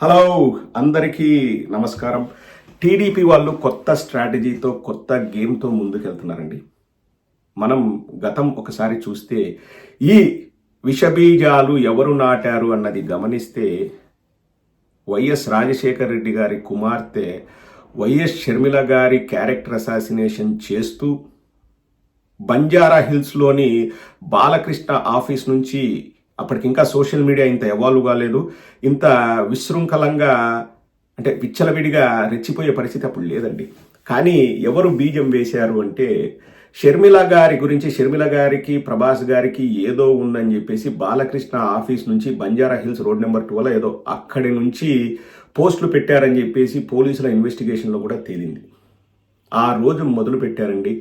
Hello అందరికీ నమస్కారం. TDP వాళ్ళు కొత్త స్ట్రాటజీతో కొత్త గేమ్తో ముందుకెళ్తున్నారండి. మనం గతం ఒకసారి చూస్తే ఈ విషబీజాలు ఎవరు నాటారు అన్నది గమనిస్తే వైఎస్ రాజశేఖర రెడ్డి గారి కుమార్తె వైఎస్ షర్మిల గారి క్యారెక్టర్ అసాసినేషన్ చేస్తూ బంజారా హిల్స్లోని బాలకృష్ణ ఆఫీస్ నుంచి అప్పటికి ఇంకా సోషల్ మీడియా ఇంత ఎవాల్వ్ కాలేదు. ఇంత విశృంఖలంగా అంటే విచ్చలవిడిగా రెచ్చిపోయే పరిస్థితి అప్పుడు లేదండి. కానీ ఎవరు బీజం వేశారు అంటే షర్మిల గారి గురించి షర్మిల గారికి ప్రభాస్ గారికి ఏదో ఉందని చెప్పేసి బాలకృష్ణ ఆఫీస్ నుంచి Banjara hills road number twelve ఏదో అక్కడి నుంచి పోస్టులు పెట్టారని చెప్పేసి పోలీసుల ఇన్వెస్టిగేషన్లో కూడా తేలింది. ఆ రోజు మొదలు పెట్టారండి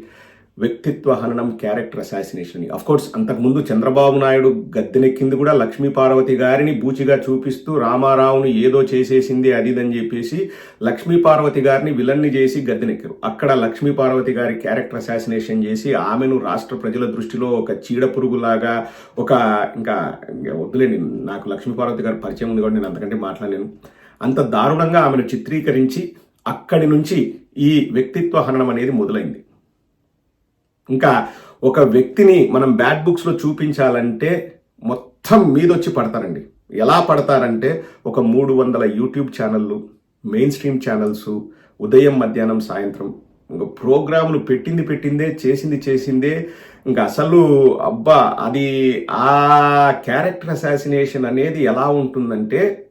వ్యక్తిత్వ హననం క్యారెక్టర్ అసాసినేషన్ అని కోర్స్ అంతకుముందు చంద్రబాబు నాయుడు గద్దెనెక్కింది కూడా లక్ష్మీ పార్వతి గారిని బూచిగా చూపిస్తూ రామారావును ఏదో చేసేసింది అదిదని చెప్పేసి లక్ష్మీ పార్వతి గారిని విలన్ని చేసి గద్దెనెక్కారు. అక్కడ లక్ష్మీ పార్వతి గారి క్యారెక్టర్ అసాసినేషన్ చేసి ఆమెను రాష్ట్ర ప్రజల దృష్టిలో ఒక చీడ పురుగులాగా ఒక ఇంకా ఇంకా వద్దులేండి నాకు లక్ష్మీ పార్వతి గారి పరిచయం ఉంది కూడా నేను అంతకంటే మాట్లాడలేను. అంత దారుణంగా ఆమెను చిత్రీకరించి అక్కడి నుంచి ఈ వ్యక్తిత్వ హననం అనేది మొదలైంది. ఇంకా ఒక వ్యక్తిని మనం బ్యాడ్ బుక్స్లో చూపించాలంటే మొత్తం మీదొచ్చి పడతారండి. ఎలా పడతారంటే ఒక మూడు వందల యూట్యూబ్ ఛానళ్ళు మెయిన్ స్ట్రీమ్ ఛానల్స్ ఉదయం మధ్యాహ్నం సాయంత్రం. ఇంకా ప్రోగ్రాములు పెట్టింది పెట్టిందే చేసింది చేసిందే. ఇంకా అసలు అబ్బా అది ఆ క్యారెక్టర్ అసాసినేషన్ అనేది ఎలా ఉంటుందంటే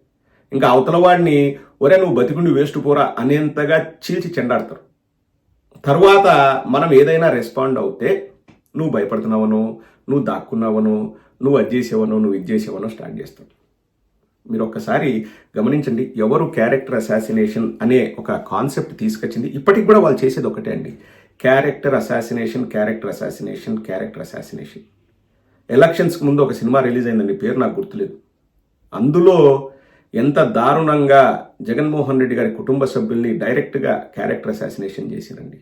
ఇంకా అవతల వాడిని ఒరే నువ్వు బతికుండి వేస్ట్ పోరా అనేంతగా చీల్చి చెండాడతారు. తర్వాత మనం ఏదైనా రెస్పాండ్ అవుతే నువ్వు భయపడుతున్నావను నువ్వు దాక్కున్నావను నువ్వు అది చేసేవనో నువ్వు ఇది చేసేవనో స్టార్ట్ చేస్తావు మీరు ఒక్కసారి గమనించండి ఎవరు క్యారెక్టర్ అసాసినేషన్ అనే ఒక కాన్సెప్ట్ తీసుకొచ్చింది ఇప్పటికి కూడా వాళ్ళు చేసేది ఒకటే అండి. Character assassination character assassination character assassination ఎలక్షన్స్కి ముందు ఒక సినిమా రిలీజ్ అయిందండి పేరు నాకు గుర్తులేదు. అందులో ఎంత దారుణంగా జగన్మోహన్ రెడ్డి గారి కుటుంబ సభ్యుల్ని డైరెక్ట్గా క్యారెక్టర్ అసాసినేషన్ చేశారండి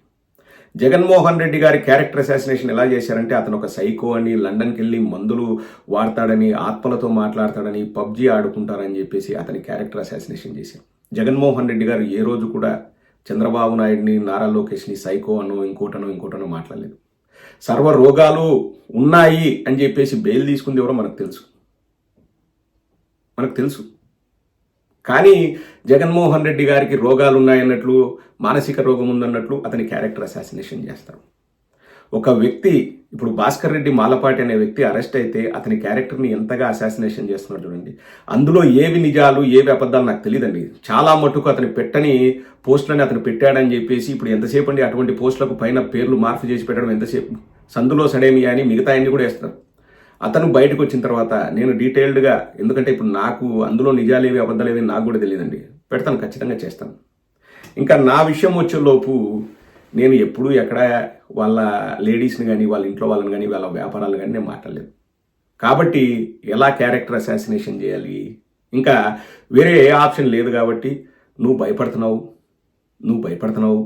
జగన్మోహన్ రెడ్డి గారి క్యారెక్టర్ అసాసినేషన్ ఎలా చేశారంటే అతను ఒక సైకో అని లండన్కి వెళ్ళి మందులు వాడతాడని ఆత్మలతో మాట్లాడతాడని పబ్జీ ఆడుకుంటారని చెప్పేసి అతని క్యారెక్టర్ అసాసినేషన్ చేశారు. జగన్మోహన్ రెడ్డి గారు ఏ రోజు కూడా చంద్రబాబు నాయుడిని నారా లోకేష్ని సైకో అనో ఇంకోటనో ఇంకోటనో మాట్లాడలేదు. సర్వ రోగాలు ఉన్నాయి అని చెప్పేసి బెయిల్ తీసుకుంది ఎవరో మనకు తెలుసు. మనకు తెలుసు. కానీ జగన్మోహన్ రెడ్డి గారికి రోగాలు ఉన్నాయన్నట్లు మానసిక రోగం ఉందన్నట్లు అతని క్యారెక్టర్ అసాసినేషన్ చేస్తారు. ఒక వ్యక్తి ఇప్పుడు భాస్కర్ రెడ్డి మాలపాటి అనే వ్యక్తి అరెస్ట్ అయితే అతని క్యారెక్టర్ని ఎంతగా అసాసినేషన్ చేస్తున్నాడు చూడండి. అందులో ఏవి నిజాలు ఏవి అబద్ధాలు నాకు తెలియదండి చాలా మటుకు అతని పెట్టని పోస్టులని అతను పెట్టాడని చెప్పేసి ఇప్పుడు ఎంతసేపు అండి అటువంటి పోస్టులకు పైన పేర్లు మార్పు చేసి పెట్టడం ఎంతసేపు? సందులో సడేమి అని మిగతా అన్ని కూడా వేస్తారు. అతను బయటకు వచ్చిన తర్వాత నేను డీటెయిల్డ్గా ఎందుకంటే ఇప్పుడు నాకు అందులో నిజాలేవి అబద్ధాలేవి నాకు కూడా తెలియదండి. పెడతాను ఖచ్చితంగా చేస్తాను. ఇంకా నా విషయం వచ్చేలోపు నేను ఎప్పుడూ ఎక్కడ వాళ్ళ లేడీస్ని కానీ వాళ్ళ ఇంట్లో వాళ్ళని కానీ వాళ్ళ వ్యాపారాలు కానీ నేను మాట్లాడలేదు. కాబట్టి ఎలా క్యారెక్టర్ అసాసినేషన్ చేయాలి? ఇంకా వేరే ఏ ఆప్షన్ లేదు కాబట్టి నువ్వు భయపడుతున్నావు నువ్వు భయపడుతున్నావు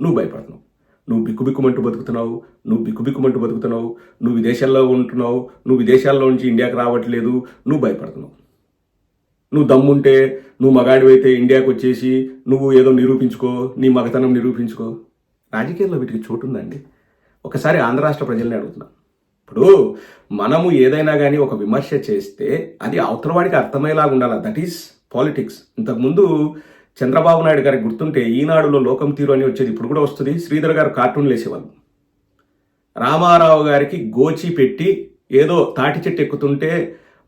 నువ్వు భయపడుతున్నావు. నువ్వు బిక్కుబిక్కుమంటూ బతుకుతున్నావు నువ్వు బిక్కుబిక్కుమంటూ బతుకుతున్నావు నువ్వు విదేశాల్లో ఉంటున్నావు నువ్వు విదేశాల్లో నుంచి ఇండియాకి రావట్లేదు నువ్వు భయపడుతున్నావు. నువ్వు దమ్ముంటే నువ్వు మగాడివైతే ఇండియాకి వచ్చేసి నువ్వు ఏదో నిరూపించుకో నీ మగతనం నిరూపించుకో. రాజకీయాల్లో వీటికి చోటు ఉందండి ఒకసారి ఆంధ్ర రాష్ట్ర ప్రజల్ని అడుగుతున్నా. ఇప్పుడు మనము ఏదైనా కానీ ఒక విమర్శ చేస్తే అది అవతల వాడికి అర్థమయ్యేలాగా ఉండాలి? దట్ ఈస్ పాలిటిక్స్ ఇంతకుముందు చంద్రబాబు నాయుడు గారికి గుర్తుంటే ఈనాడులో లోకం తీరు అని వచ్చేది ఇప్పుడు కూడా వస్తుంది. శ్రీధర్ గారు కార్టూన్లు వేసేవాళ్ళు రామారావు గారికి గోచి పెట్టి ఏదో తాటి చెట్టు ఎక్కుతుంటే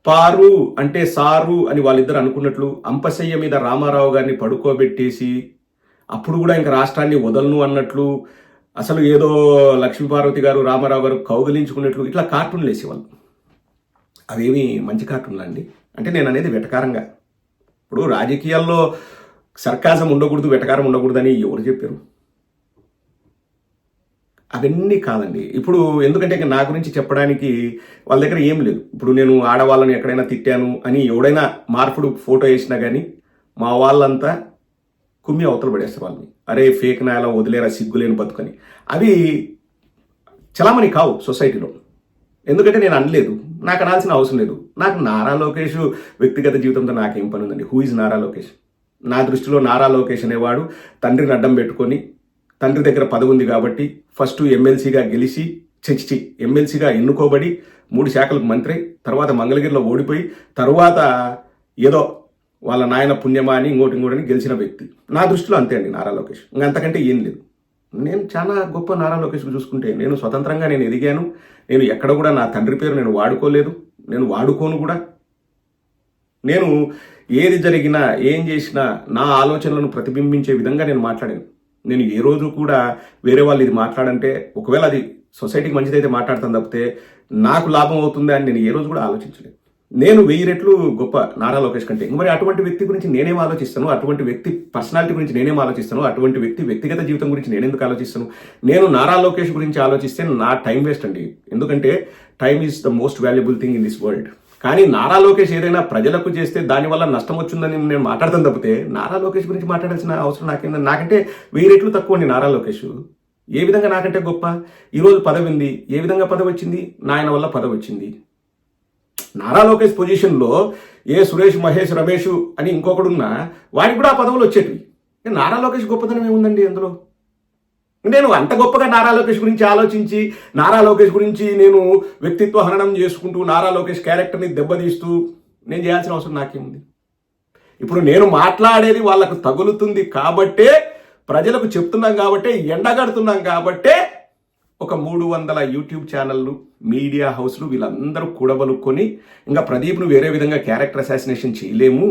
పారు అంటే సారు అని వాళ్ళిద్దరు అనుకున్నట్లు అంపశయ్య మీద రామారావు గారిని పడుకోబెట్టేసి అప్పుడు కూడా ఇంకా రాష్ట్రాన్ని వదలను అన్నట్లు అసలు ఏదో లక్ష్మీపార్వతి గారు రామారావు గారు కౌగిలించుకున్నట్లు ఇట్లా కార్టూన్లు వేసేవాళ్ళు అవేమి మంచి కార్టూన్లు అండి? అంటే నేను అనేది వెటకారంగా. ఇప్పుడు రాజకీయాల్లో సర్కాజం ఉండకూడదు వెటకారం ఉండకూడదని ఎవరు చెప్పారు? అవన్నీ కాదండి. ఇప్పుడు ఎందుకంటే నా గురించి చెప్పడానికి వాళ్ళ దగ్గర ఏం లేదు. ఇప్పుడు నేను ఆడవాళ్ళని ఎక్కడైనా తిట్టాను అని ఎవడైనా మార్పుడు ఫోటో వేసినా కానీ మా వాళ్ళంతా కుమ్మి అవతల పడేస్తారు వాళ్ళని. అరే ఫేక్ నాయల వదిలేరా సిగ్గులేని బతుకని. అవి చలామణి కావు సొసైటీలో. ఎందుకంటే నేను అనలేదు. నాకు అనాల్సిన అవసరం లేదు. నాకు నారా లోకేష్ వ్యక్తిగత జీవితంతో నాకేం పని ఉందండి? Who is Nara Lokesh? నా దృష్టిలో నారా లోకేష్ అనేవాడు తండ్రిని అడ్డం పెట్టుకొని తండ్రి దగ్గర పదవి ఉంది కాబట్టి ఫస్ట్ ఎమ్మెల్సీగా గెలిచి చచ్చి ఎమ్మెల్సీగా ఎన్నుకోబడి మూడు శాఖలకు మంత్రి తర్వాత మంగళగిరిలో ఓడిపోయి తర్వాత ఏదో వాళ్ళ నాయన పుణ్యమా అని ఇంకోటి ఇంకోటి గెలిచిన వ్యక్తి. నా దృష్టిలో అంతే అండి నారా లోకేష్. అంతకంటే ఏం లేదు. నేను చాలా గొప్ప నారా లోకేష్ చూసుకుంటే నేను స్వతంత్రంగా నేను ఎదిగాను. నేను ఎక్కడ కూడా నా తండ్రి పేరు నేను వాడుకోలేదు. నేను వాడుకోను కూడా. నేను ఏది జరిగినా ఏం చేసినా నా ఆలోచనలను ప్రతిబింబించే విధంగా నేను మాట్లాడాను. నేను ఏ రోజు కూడా వేరే వాళ్ళు ఇది మాట్లాడంటే ఒకవేళ అది సొసైటీకి మంచిదైతే మాట్లాడతాను తప్పితే నాకు లాభం అవుతుందా అని నేను ఏ రోజు కూడా ఆలోచించలేదు. నేను వెయ్యి రెట్లు గొప్ప నారా లోకేష్ కంటే మరి అటువంటి వ్యక్తి గురించి నేనేం ఆలోచిస్తాను? అటువంటి వ్యక్తి పర్సనాలిటీ గురించి నేనేం ఆలోచిస్తాను? అటువంటి వ్యక్తి వ్యక్తిగత జీవితం గురించి నేను ఎందుకు ఆలోచిస్తాను? నేను నారా లోకేష్ గురించి ఆలోచిస్తే నా టైం వేస్ట్ అండి. ఎందుకంటే time is the most valuable thing in this world. కానీ నారా లోకేష్ ఏదైనా ప్రజలకు చేస్తే దానివల్ల నష్టం వచ్చిందని నేను మాట్లాడతాను తప్పితే నారా లోకేష్ గురించి మాట్లాడాల్సిన అవసరం నాకేందని నాకంటే వెయ్యి రెట్లు తక్కువ అండి నారా లోకేష్. ఏ విధంగా నాకంటే గొప్ప? ఈరోజు పదవి ఉంది. ఏ విధంగా పదవి వచ్చింది? నాయన వల్ల పదవి వచ్చింది. నారా లోకేష్ పొజిషన్లో ఏ సురేష్ మహేష్ రమేష్ అని ఇంకొకడున్నా వారికి కూడా ఆ పదవులు వచ్చేటివి. నారా లోకేష్ గొప్పతనం ఏముందండి అందులో? నేను అంత గొప్పగా నారా లోకేష్ గురించి ఆలోచించి నారా లోకేష్ గురించి నేను వ్యక్తిత్వ హననం చేసుకుంటూ నారా లోకేష్ క్యారెక్టర్ని దెబ్బతీస్తూ నేను చేయాల్సిన అవసరం నాకేముంది? ఇప్పుడు నేను మాట్లాడేది వాళ్ళకు తగులుతుంది కాబట్టే ప్రజలకు చెప్తున్నాం కాబట్టే ఎండగడుతున్నాం కాబట్టే ఒక మూడు వందల యూట్యూబ్ ఛానళ్ళు మీడియా హౌస్లు వీళ్ళందరూ కూడబలుక్కొని ఇంకా ప్రదీప్ను వేరే విధంగా క్యారెక్టర్ అసాసినేషన్ చేయలేము.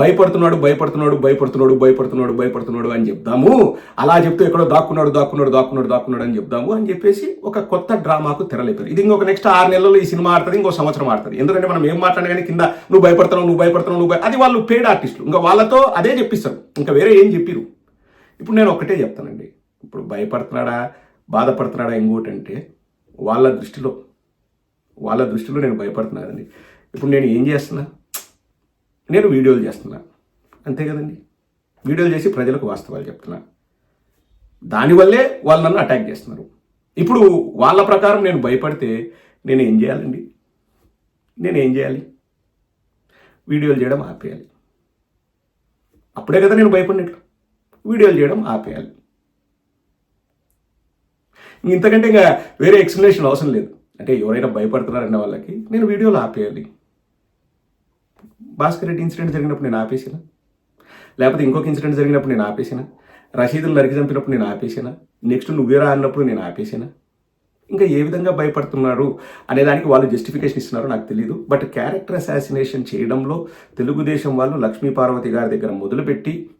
భయపడుతున్నాడు భయపడుతున్నాడు భయపడుతున్నాడు భయపడుతున్నాడు భయపడుతున్నాడు అని చెప్దాము. అలా చెప్తూ ఎక్కడో దాక్కున్నాడు దాక్కున్నాడు దాక్కున్నాడు దాక్కున్నాడు అని చెప్దాము అని చెప్పేసి ఒక కొత్త డ్రామాకు తెరలేపారు. ఇది ఇంకొక నెక్స్ట్ ఆరు నెలల్లో ఈ సినిమా ఆడుతుంది ఇంకో సంవత్సరం ఆడుతుంది. ఎందుకంటే మనం ఏం మాట్లాడినా కానీ కింద నువ్వు భయపడుతున్నావు నువ్వు భయపడుతున్నావు నువ్వు అది వాళ్ళు పేడ్ ఆర్టిస్టులు ఇంకా వాళ్ళతో అదే చెప్పిస్తారు. ఇంకా వేరే ఏం చెప్పిరు. ఇప్పుడు నేను ఒకటే చెప్తానండి. ఇప్పుడు భయపడుతున్నాడా? బాధపడుతున్నాడా ఇంకోటంటే వాళ్ళ దృష్టిలో వాళ్ళ దృష్టిలో నేను భయపడుతున్నానండి. ఇప్పుడు నేను ఏం చేస్తున్నా? నేను వీడియోలు చేస్తున్నా. అంతే కదండి. వీడియోలు చేసి ప్రజలకు వాస్తవాలు చెప్తున్నా. దానివల్లే వాళ్ళు నన్ను అటాక్ చేస్తున్నారు. ఇప్పుడు వాళ్ళ ప్రకారం నేను భయపడితే నేను ఏం చేయాలండి? నేను ఏం చేయాలి? వీడియోలు చేయడం ఆపేయాలి. అప్పుడే కదా నేను భయపడినట్లు. వీడియోలు చేయడం ఆపేయాలి. ఇంతకంటే ఇంకా వేరే ఎక్స్ప్లెనేషన్ అవసరం లేదు. అంటే ఎవరైనా భయపడుతున్నారన్న వాళ్ళకి నేను వీడియోలు ఆపేయాలి. భాస్కర్ రెడ్డి ఇన్సిడెంట్ జరిగినప్పుడు నేను ఆపేసిన? లేకపోతే ఇంకొక ఇన్సిడెంట్ జరిగినప్పుడు నేను ఆపేసిన? రషీదులు నరికి చంపినప్పుడు నేను ఆపేసిన? నెక్స్ట్ నువ్వేరా అన్నప్పుడు నేను ఆపేసిన? ఇంకా ఏ విధంగా భయపడుతున్నారు అనే దానికి వాళ్ళు జస్టిఫికేషన్ ఇస్తున్నారో నాకు తెలియదు బట్ క్యారెక్టర్ అసాసినేషన్ చేయడంలో తెలుగుదేశం వాళ్ళు లక్ష్మీ పార్వతి గారి దగ్గర మొదలుపెట్టి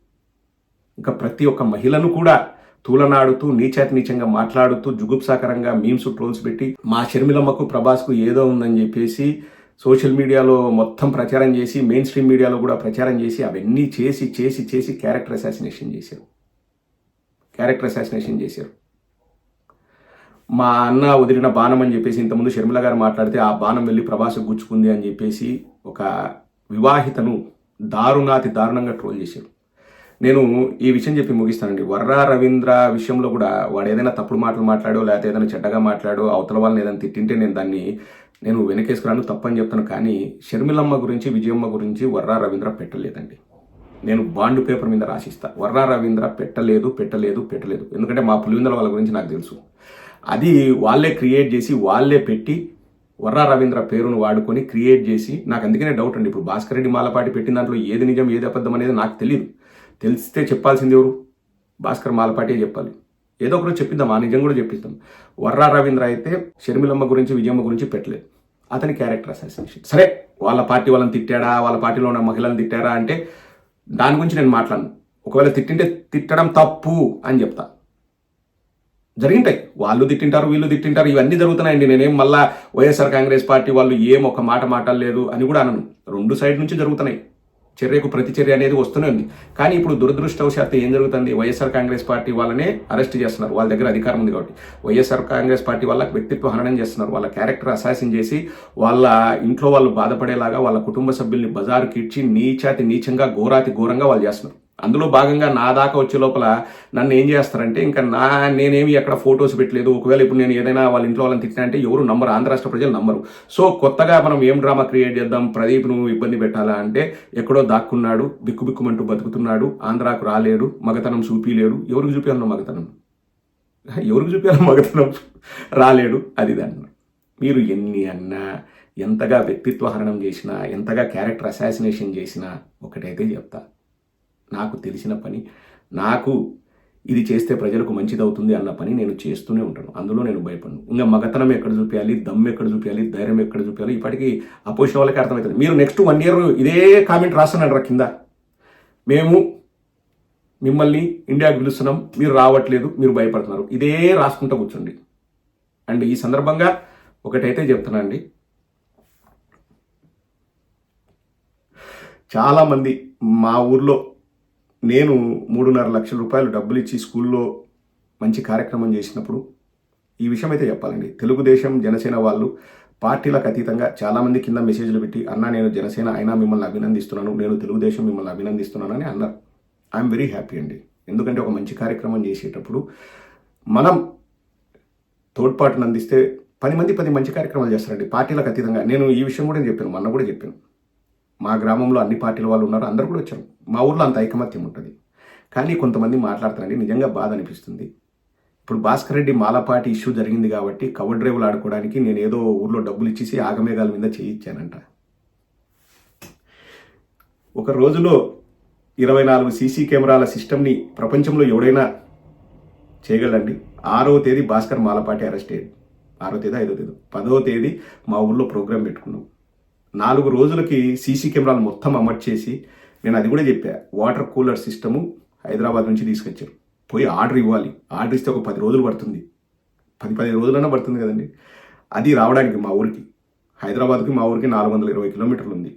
ఇంకా ప్రతి ఒక్క మహిళను కూడా తూలనాడుతూ నీచాతి నీచంగా మాట్లాడుతూ జుగుప్సాకరంగా మీమ్స్ ట్రోల్స్ పెట్టి మా షర్మిలమ్మకు ప్రభాస్కు ఏదో ఉందని చెప్పేసి సోషల్ మీడియాలో మొత్తం ప్రచారం చేసి మెయిన్ స్ట్రీమ్ మీడియాలో కూడా ప్రచారం చేసి అవన్నీ చేసి చేసి చేసి క్యారెక్టర్ అసాసినేషన్ చేశారు. క్యారెక్టర్ అసాసినేషన్ చేశారు. మా అన్న వదిలిన బాణం అని చెప్పేసి ఇంతకుముందు షర్మిల గారు మాట్లాడితే ఆ బాణం వెళ్ళి ప్రభాస్ గుచ్చుకుంది అని చెప్పేసి ఒక వివాహితను దారుణాతి దారుణంగా ట్రోల్ చేశారు నేను ఈ విషయం చెప్పి ముగిస్తానండి. వర్రా రవీంద్ర విషయంలో కూడా వాడు ఏదైనా తప్పుడు మాటలు మాట్లాడో లేకపోతే ఏదైనా చెడ్డగా మాట్లాడో అవతల వాళ్ళని ఏదైనా తిట్టింటే నేను దాన్ని నేను వెనకేసుకురాను తప్పని చెప్తాను. కానీ షర్మిలమ్మ గురించి విజయమ్మ గురించి వర్రా రవీంద్ర పెట్టలేదండి. నేను బాండ్ పేపర్ మీద రాసిస్తా. వర్రా రవీంద్ర పెట్టలేదు పెట్టలేదు పెట్టలేదు. ఎందుకంటే మా పులివిందల వాళ్ళ గురించి నాకు తెలుసు. అది వాళ్ళే క్రియేట్ చేసి వాళ్ళే పెట్టి వర్రా రవీంద్ర పేరును వాడుకొని క్రియేట్ చేసి నాకు అందుకనే డౌట్ అండి. ఇప్పుడు భాస్కర్ రెడ్డి మాలపాటి పెట్టిన దాంట్లో ఏది నిజం ఏది అబద్ధం అనేది నాకు తెలియదు తెలిస్తే చెప్పాల్సింది ఎవరు? భాస్కర్ మాలపాటి చెప్పాలి. ఏదో ఒకరు చెప్పిద్దాం ఆ నిజం కూడా చెప్పిద్దాం వర్రా రవీంద్ర అయితే షర్మిలమ్మ గురించి విజయమ్మ గురించి పెట్టలేదు. అతని క్యారెక్టర్ అసోసియేషన్ సరే వాళ్ళ పార్టీ వాళ్ళని తిట్టాడా? వాళ్ళ పార్టీలో ఉన్న మహిళలను తిట్టారా అంటే దాని గురించి నేను మాట్లాడను. ఒకవేళ తిట్టింటే తిట్టడం తప్పు అని చెప్తా. జరిగింటాయి. వాళ్ళు తిట్టింటారు వీళ్ళు తిట్టింటారు ఇవన్నీ జరుగుతున్నాయండి. నేనేం మళ్ళా వైఎస్ఆర్ కాంగ్రెస్ పార్టీ వాళ్ళు ఏం ఒక మాట మాట్లాడలేదు అని కూడా అనను. రెండు సైడ్ నుంచి జరుగుతున్నాయి. చర్యకు ప్రతిచర్య అనేది వస్తూనే ఉంది. కానీ ఇప్పుడు దురదృష్టవశాత్తు ఏం జరుగుతుంది? Y S R Congress party వాళ్ళనే అరెస్ట్ చేస్తున్నారు. వాళ్ళ దగ్గర అధికారం ఉంది కాబట్టి. వైఎస్ఆర్ కాంగ్రెస్ పార్టీ వాళ్ళకి వ్యక్తిత్వ హననం చేస్తున్నారు. వాళ్ళ క్యారెక్టర్ అసాసిన్ చేసి వాళ్ళ ఇంట్లో వాళ్ళు బాధపడేలాగా వాళ్ళ కుటుంబ సభ్యుల్ని బజారుకి ఇచ్చి నీచాతి నీచంగా ఘోరాతి ఘోరంగా వాళ్ళు చేస్తున్నారు. అందులో భాగంగా నా దాకా వచ్చే లోపల నన్ను ఏం చేస్తారంటే ఇంకా నా నేనేమి ఎక్కడ ఫొటోస్ పెట్టలేదు. ఒకవేళ ఇప్పుడు నేను ఏదైనా వాళ్ళ ఇంట్లో వాళ్ళని తిట్టినా అంటే ఎవరు నంబరు ఆంధ్ర రాష్ట్ర ప్రజలు నంబరు సో కొత్తగా మనం ఏం డ్రామా క్రియేట్ చేద్దాం? ప్రదీప్ నువ్వు ఇబ్బంది పెట్టాలా అంటే ఎక్కడో దాక్కున్నాడు బిక్కుబిక్కుమంటూ బతుకుతున్నాడు ఆంధ్రాకు రాలేడు మగతనం చూపిలేడు ఎవరికి చూపించాలన్నా మగతనం? ఎవరికి చూపించాలి మగతనం రాలేడు. అది దాన్ని మీరు ఎన్ని అన్నా ఎంతగా వ్యక్తిత్వ హరణం చేసినా ఎంతగా క్యారెక్టర్ అసాసినేషన్ చేసినా ఒకటైతే చెప్తా. నాకు తెలిసిన పని నాకు ఇది చేస్తే ప్రజలకు మంచిదవుతుంది అన్న పని నేను చేస్తూనే ఉంటాను. అందులో నేను భయపడను. ఇంకా మగతనం ఎక్కడ చూపించాలి దమ్ ఎక్కడ చూపించాలి ధైర్యం ఎక్కడ చూపించాలి ఇప్పటికీ అపోజిషన్ వాళ్ళకి అర్థమవుతుంది. మీరు నెక్స్ట్ వన్ ఇయర్ ఇదే కామెంట్ రాస్తున్నాడు కింద. మేము మిమ్మల్ని ఇండియాకి పిలుస్తున్నాం మీరు రావట్లేదు మీరు భయపడుతున్నారు. ఇదే రాసుకుంటూ కూర్చోండి. అండ్ ఈ సందర్భంగా ఒకటైతే చెప్తున్నా అండి. చాలామంది మా ఊర్లో నేను మూడున్నర లక్షల రూపాయలు డబ్బులు ఇచ్చి స్కూల్లో మంచి కార్యక్రమం చేసినప్పుడు ఈ విషయం అయితే చెప్పాలండి. తెలుగుదేశం జనసేన వాళ్ళు పార్టీలకు అతీతంగా చాలామంది కింద మెసేజ్లు పెట్టి అన్న నేను జనసేన అయినా మిమ్మల్ని అభినందిస్తున్నాను నేను తెలుగుదేశం మిమ్మల్ని అభినందిస్తున్నాను అని అన్నారు. ఐఎమ్ వెరీ హ్యాపీ అండి. ఎందుకంటే ఒక మంచి కార్యక్రమం చేసేటప్పుడు మనం తోడ్పాటును అందిస్తే పది మంది పది మంచి కార్యక్రమాలు చేస్తారండి. పార్టీలకు అతీతంగా నేను ఈ విషయం కూడా చెప్పాను మొన్న కూడా చెప్పాను. మా గ్రామంలో అన్ని పార్టీల వాళ్ళు ఉన్నారు అందరూ కూడా వచ్చారు. మా ఊర్లో అంత ఐకమత్యం ఉంటుంది. కానీ కొంతమంది మాట్లాడతారండి నిజంగా బాధ అనిపిస్తుంది. ఇప్పుడు భాస్కర్ రెడ్డి మాలపాటి ఇష్యూ జరిగింది కాబట్టి కవర్ డ్రైవ్లు ఆడుకోవడానికి నేను ఏదో ఊర్లో డబ్బులు ఇచ్చేసి ఆగమేఘాల మీద చేయించానంట. ఒక రోజులో ఇరవై నాలుగు సీసీ కెమెరాల సిస్టమ్ని ప్రపంచంలో ఎవడైనా చేయగలండి ఆరవ తేదీ భాస్కర్ మాలపాటి అరెస్ట్ అయ్యాడు ఆరో తేదీ ఐదో తేదీ. పదవ తేదీ మా ఊళ్ళో ప్రోగ్రాం పెట్టుకున్నాం. నాలుగు రోజులకి సీసీ కెమెరాలు మొత్తం అమర్చేసి నేను అది కూడా చెప్పా వాటర్ కూలర్ సిస్టము హైదరాబాద్ నుంచి తీసుకొచ్చారు. పోయి ఆర్డర్ ఇవ్వాలి. ఆర్డర్ ఇస్తే ఒక పది రోజులు పడుతుంది. పది పది రోజులైనా పడుతుంది కదండి. అది రావడానికి మా ఊరికి హైదరాబాద్కి మా ఊరికి నాలుగు వందల ఇరవై కిలోమీటర్లు ఉంది.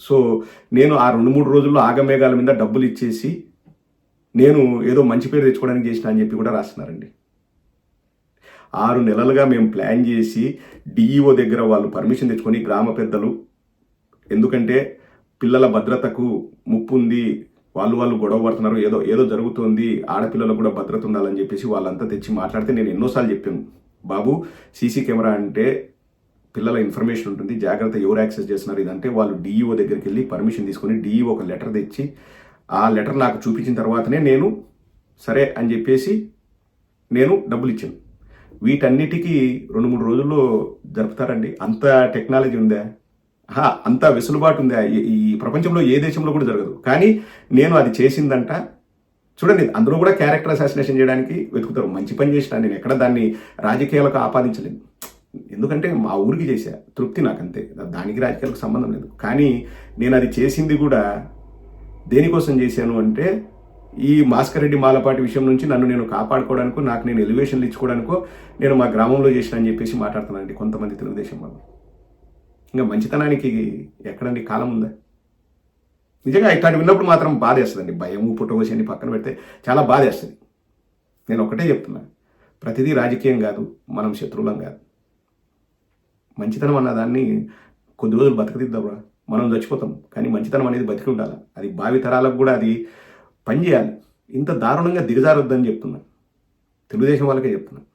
సో నేను ఆ రెండు మూడు రోజుల్లో ఆగమేఘాల మీద డబ్బులు ఇచ్చేసి నేను ఏదో మంచి పేరు తెచ్చుకోవడానికి చేసిన అని చెప్పి కూడా రాస్తున్నారండి. ఆరు నెలలుగా మేము ప్లాన్ చేసి డిఈఓ దగ్గర వాళ్ళు పర్మిషన్ తెచ్చుకొని గ్రామ పెద్దలు ఎందుకంటే పిల్లల భద్రతకు ముప్పు ఉంది వాళ్ళు వాళ్ళు గొడవ పడుతున్నారు ఏదో ఏదో జరుగుతోంది ఆడపిల్లలకు కూడా భద్రత ఉండాలని చెప్పేసి వాళ్ళంతా తెచ్చి మాట్లాడితే నేను ఎన్నోసార్లు చెప్పాను. బాబు సీసీ కెమెరా అంటే పిల్లల ఇన్ఫర్మేషన్ ఉంటుంది జాగ్రత్త ఎవరు యాక్సెస్ చేస్తున్నారు ఇదంటే వాళ్ళు డిఈఓ దగ్గరికి వెళ్ళి పర్మిషన్ తీసుకొని డిఈఓ ఒక లెటర్ తెచ్చి ఆ లెటర్ నాకు చూపించిన తర్వాతనే నేను సరే అని చెప్పేసి నేను డబ్బులు ఇచ్చాను. వీటన్నిటికీ రెండు మూడు రోజుల్లో జరుపుతారండి. అంత టెక్నాలజీ ఉందా? అంత వెసులుబాటు ఉందా? ఈ- ఈ ప్రపంచంలో ఏ దేశంలో కూడా జరగదు. కానీ నేను అది చేసిందంట. చూడండి అందులో కూడా క్యారెక్టర్ అసాసినేషన్ చేయడానికి వెతుకుతారు. మంచి పని చేసిన నేను ఎక్కడ దాన్ని రాజకీయాలకు ఆపాదించలేదు ఎందుకంటే మా ఊరికి చేశా. తృప్తి నాకు అంతే దానికి రాజకీయాలకు సంబంధం లేదు. కానీ నేను అది చేసింది కూడా దేనికోసం చేశాను అంటే ఈ మాస్కర్ రెడ్డి మాలపాటి విషయం నుంచి నన్ను నేను కాపాడుకోవడానికి నాకు నేను ఎలివేషన్లు ఇచ్చుకోవడానికో నేను మా గ్రామంలో చేసిన అని చెప్పేసి మాట్లాడుతున్నానండి కొంతమంది తెలుగుదేశం వాళ్ళు. ఇంకా మంచితనానికి ఎక్కడండి? కాలం ఉందా? నిజంగా ఇట్లాంటి విన్నప్పుడు మాత్రం బాధ వేస్తుందండి భయము పుట్టవసి అని పక్కన పెడితే చాలా బాధ వేస్తుంది నేను ఒకటే చెప్తున్నా. ప్రతిదీ రాజకీయం కాదు మనం శత్రువులం కాదు. మంచితనం అన్న దాన్ని కొద్ది రోజులు బతకదిద్దాం మనం చచ్చిపోతాం కానీ మంచితనం అనేది బతికి ఉండాలి? అది భావి తరాలకు కూడా అది పనిచేయాలి ఇంత దారుణంగా దిగజారొద్దని చెప్తున్నాను తెలుగుదేశం వాళ్ళకే చెప్తున్నాను